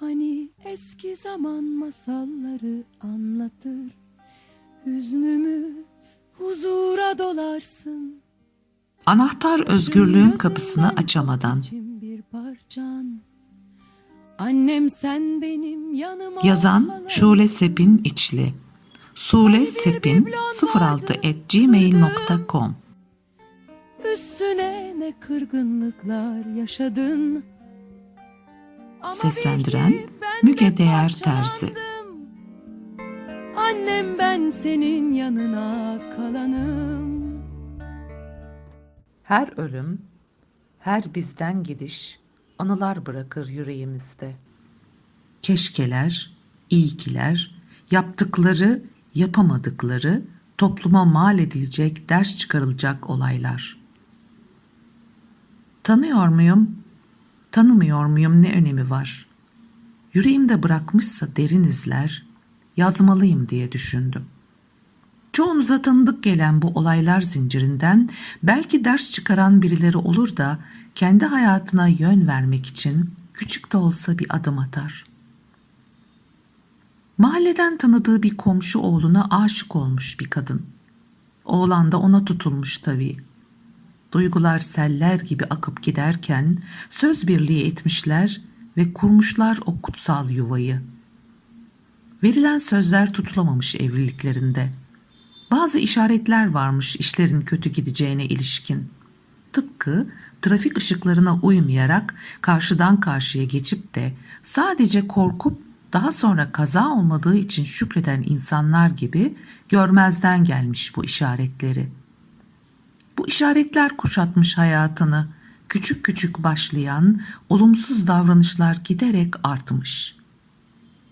Hani eski zaman masalları anlatır. Hüznümü huzura dolarsın. Anahtar özgürlüğün kapısını açamadan. bir parçan. Annem sen benim yanıma yazan. Şule Sepin İçli. Sule Sepin 06@gmail.com Üstüne ne kırgınlıklar yaşadın Seslendiren bil ki ben Müge de Değer Terzi. Annem ben senin yanına kalanım Her ölüm, her bizden gidiş anılar bırakır yüreğimizde. Keşkeler, iyikiler, yaptıkları, yapamadıkları, topluma mal edilecek, ders çıkarılacak olaylar. Tanıyor muyum? Tanımıyor muyum ne önemi var? Yüreğimde bırakmışsa derin izler, yazmalıyım diye düşündüm. Çoğunuza tanıdık gelen bu olaylar zincirinden belki ders çıkaran birileri olur da kendi hayatına yön vermek için küçük de olsa bir adım atar. Mahalleden tanıdığı bir komşu oğluna aşık olmuş bir kadın. Oğlan da ona tutulmuş tabii. Duygular seller gibi akıp giderken söz birliği etmişler ve kurmuşlar o kutsal yuvayı. Verilen sözler tutulamamış evliliklerinde. Bazı işaretler varmış işlerin kötü gideceğine ilişkin. Tıpkı trafik ışıklarına uymayarak karşıdan karşıya geçip de sadece korkup daha sonra kaza olmadığı için şükreden insanlar gibi görmezden gelmiş bu işaretleri. Bu işaretler kuşatmış hayatını. Küçük küçük başlayan olumsuz davranışlar giderek artmış.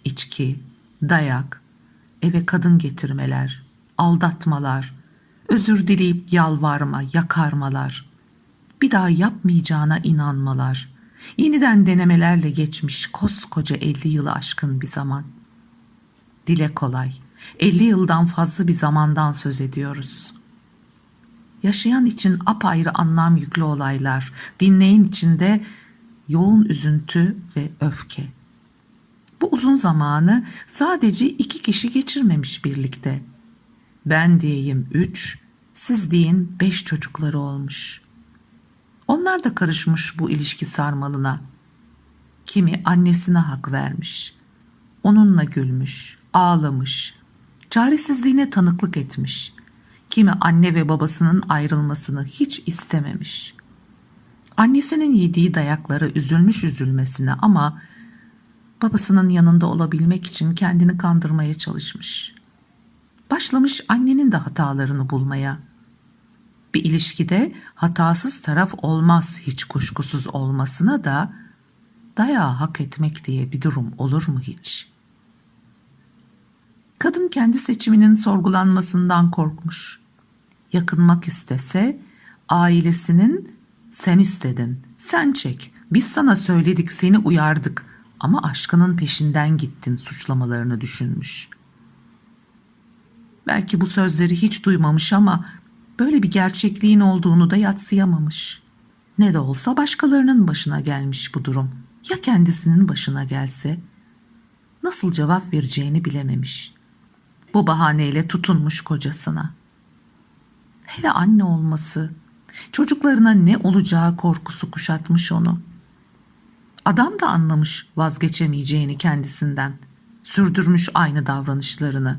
İçki, dayak, eve kadın getirmeler, aldatmalar, özür dileyip yalvarma, yakarmalar, bir daha yapmayacağına inanmalar, yeniden denemelerle geçmiş koskoca 50 yılı aşkın bir zaman. Dile kolay, 50 yıldan fazla bir zamandan söz ediyoruz. Yaşayan için apayrı anlam yüklü olaylar, dinleyen içinde yoğun üzüntü ve öfke. Bu uzun zamanı sadece iki kişi geçirmemiş birlikte. Ben diyeyim üç, siz deyin beş çocukları olmuş. Onlar da karışmış bu ilişki sarmalına. Kimi annesine hak vermiş. Onunla gülmüş, ağlamış, çaresizliğine tanıklık etmiş. Kimi anne ve babasının ayrılmasını hiç istememiş. Annesinin yediği dayaklara üzülmüş üzülmesine ama babasının yanında olabilmek için kendini kandırmaya çalışmış. Başlamış annenin de hatalarını bulmaya. Bir ilişkide hatasız taraf olmaz hiç kuşkusuz olmasına da dayağı hak etmek diye bir durum olur mu hiç? Kadın kendi seçiminin sorgulanmasından korkmuş. Yakınmak istese ailesinin sen istedin, sen çek, biz sana söyledik, seni uyardık ama aşkının peşinden gittin suçlamalarını düşünmüş. Belki bu sözleri hiç duymamış ama böyle bir gerçekliğin olduğunu da yatsıyamamış. Ne de olsa başkalarının başına gelmiş bu durum. Ya kendisinin başına gelse? Nasıl cevap vereceğini bilememiş. Bu bahaneyle tutunmuş kocasına. Hele anne olması, çocuklarına ne olacağı korkusu kuşatmış onu. Adam da anlamış vazgeçemeyeceğini kendisinden. Sürdürmüş aynı davranışlarını.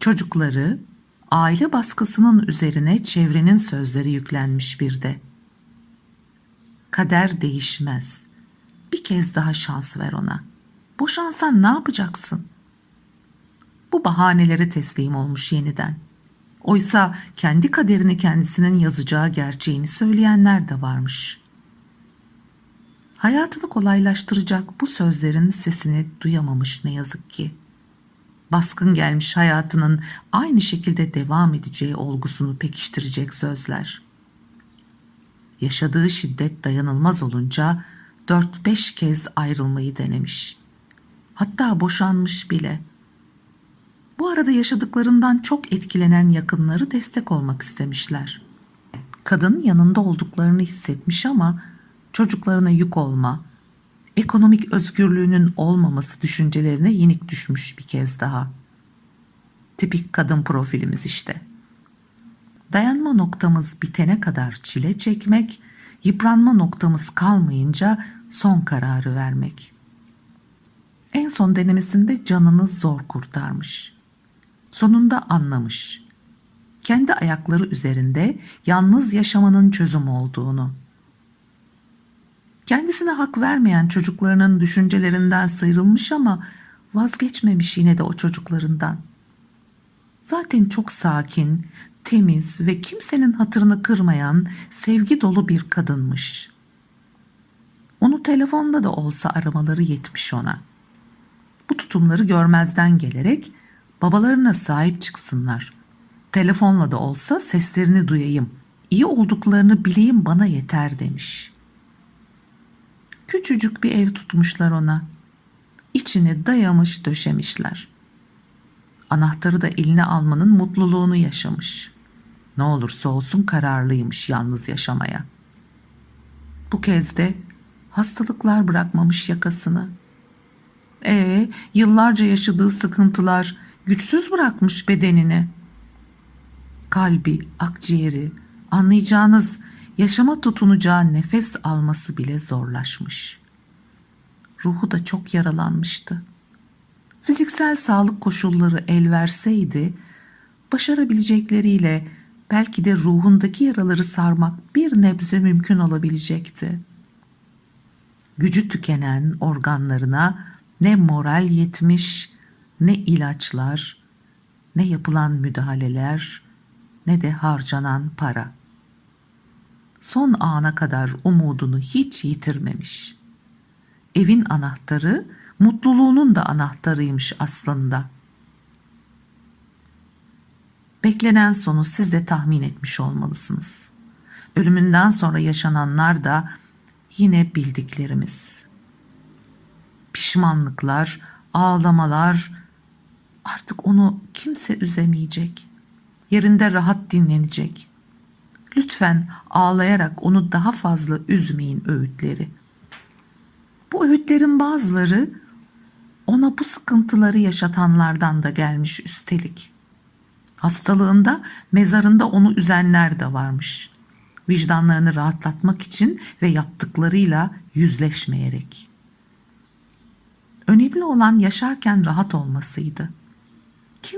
Çocukları aile baskısının üzerine çevrenin sözleri yüklenmiş bir de. Kader değişmez. Bir kez daha şans ver ona. Boşansan ne yapacaksın? Bu bahanelere teslim olmuş yeniden. Oysa kendi kaderini kendisinin yazacağı gerçeğini söyleyenler de varmış. Hayatını kolaylaştıracak bu sözlerin sesini duyamamış ne yazık ki baskın gelmiş hayatının aynı şekilde devam edeceği olgusunu pekiştirecek sözler. Yaşadığı şiddet dayanılmaz olunca dört beş kez ayrılmayı denemiş. Hatta boşanmış bile. Bu arada yaşadıklarından çok etkilenen yakınları destek olmak istemişler. Kadın yanında olduklarını hissetmiş ama çocuklarına yük olma, ekonomik özgürlüğünün olmaması düşüncelerine yenik düşmüş bir kez daha. Tipik kadın profilimiz işte. Dayanma noktamız bitene kadar çile çekmek, yıpranma noktamız kalmayınca son kararı vermek. En son denemesinde canını zor kurtarmış. Sonunda anlamış. Kendi ayakları üzerinde yalnız yaşamanın çözüm olduğunu. Kendisine hak vermeyen çocuklarının düşüncelerinden sıyrılmış ama vazgeçmemiş yine de o çocuklarından. Zaten çok sakin, temiz ve kimsenin hatırını kırmayan sevgi dolu bir kadınmış. Onu telefonda da olsa aramaları yetmiş ona. Bu tutumları görmezden gelerek babalarına sahip çıksınlar. Telefonla da olsa seslerini duyayım. İyi olduklarını bileyim bana yeter demiş. Küçücük bir ev tutmuşlar ona. İçine dayamış döşemişler. Anahtarı da eline almanın mutluluğunu yaşamış. Ne olursa olsun kararlıymış yalnız yaşamaya. Bu kez de hastalıklar bırakmamış yakasını. Ee, yıllarca yaşadığı sıkıntılar güçsüz bırakmış bedenini. Kalbi, akciğeri, anlayacağınız yaşama tutunacağı nefes alması bile zorlaşmış. Ruhu da çok yaralanmıştı. Fiziksel sağlık koşulları el verseydi, başarabilecekleriyle belki de ruhundaki yaraları sarmak bir nebze mümkün olabilecekti. Gücü tükenen organlarına ne moral yetmiş, ne ilaçlar, ne yapılan müdahaleler, ne de harcanan para. Son ana kadar umudunu hiç yitirmemiş. Evin anahtarı mutluluğunun da anahtarıymış aslında. Beklenen sonu siz de tahmin etmiş olmalısınız. Ölümünden sonra yaşananlar da yine bildiklerimiz. Pişmanlıklar, ağlamalar artık onu kimse üzemeyecek. Yerinde rahat dinlenecek. Lütfen ağlayarak onu daha fazla üzmeyin öğütleri. Bu öğütlerin bazıları ona bu sıkıntıları yaşatanlardan da gelmiş üstelik. Hastalığında, mezarında onu üzenler de varmış. Vicdanlarını rahatlatmak için ve yaptıklarıyla yüzleşmeyerek. Önemli olan yaşarken rahat olmasıydı.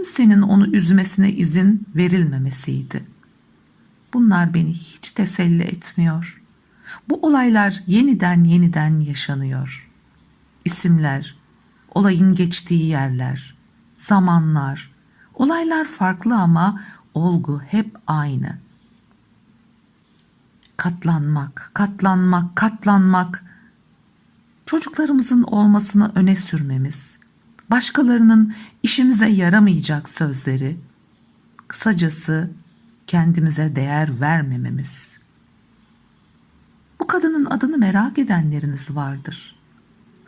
Kimsenin onu üzmesine izin verilmemesiydi. Bunlar beni hiç teselli etmiyor. Bu olaylar yeniden yeniden yaşanıyor. İsimler, olayın geçtiği yerler, zamanlar, olaylar farklı ama olgu hep aynı. Katlanmak, katlanmak, katlanmak. Çocuklarımızın olmasını öne sürmemiz, başkalarının işimize yaramayacak sözleri, kısacası kendimize değer vermememiz. Bu kadının adını merak edenleriniz vardır.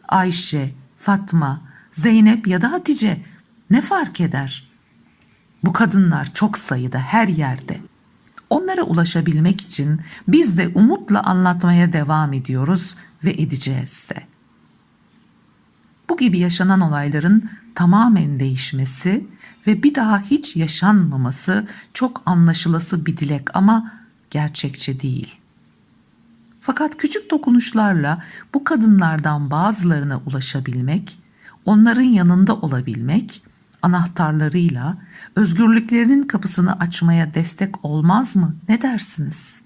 Ayşe, Fatma, Zeynep ya da Hatice ne fark eder? Bu kadınlar çok sayıda her yerde. Onlara ulaşabilmek için biz de umutla anlatmaya devam ediyoruz ve edeceğiz de. Bu gibi yaşanan olayların tamamen değişmesi ve bir daha hiç yaşanmaması çok anlaşılası bir dilek ama gerçekçi değil. Fakat küçük dokunuşlarla bu kadınlardan bazılarına ulaşabilmek, onların yanında olabilmek, anahtarlarıyla özgürlüklerinin kapısını açmaya destek olmaz mı? Ne dersiniz?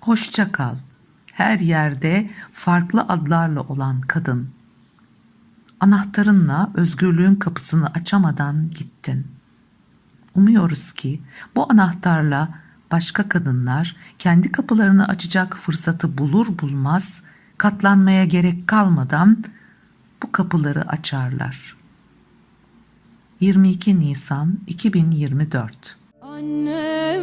Hoşça kal. Her yerde farklı adlarla olan kadın. Anahtarınla özgürlüğün kapısını açamadan gittin. Umuyoruz ki bu anahtarla başka kadınlar kendi kapılarını açacak fırsatı bulur bulmaz katlanmaya gerek kalmadan bu kapıları açarlar. 22 Nisan 2024 Anne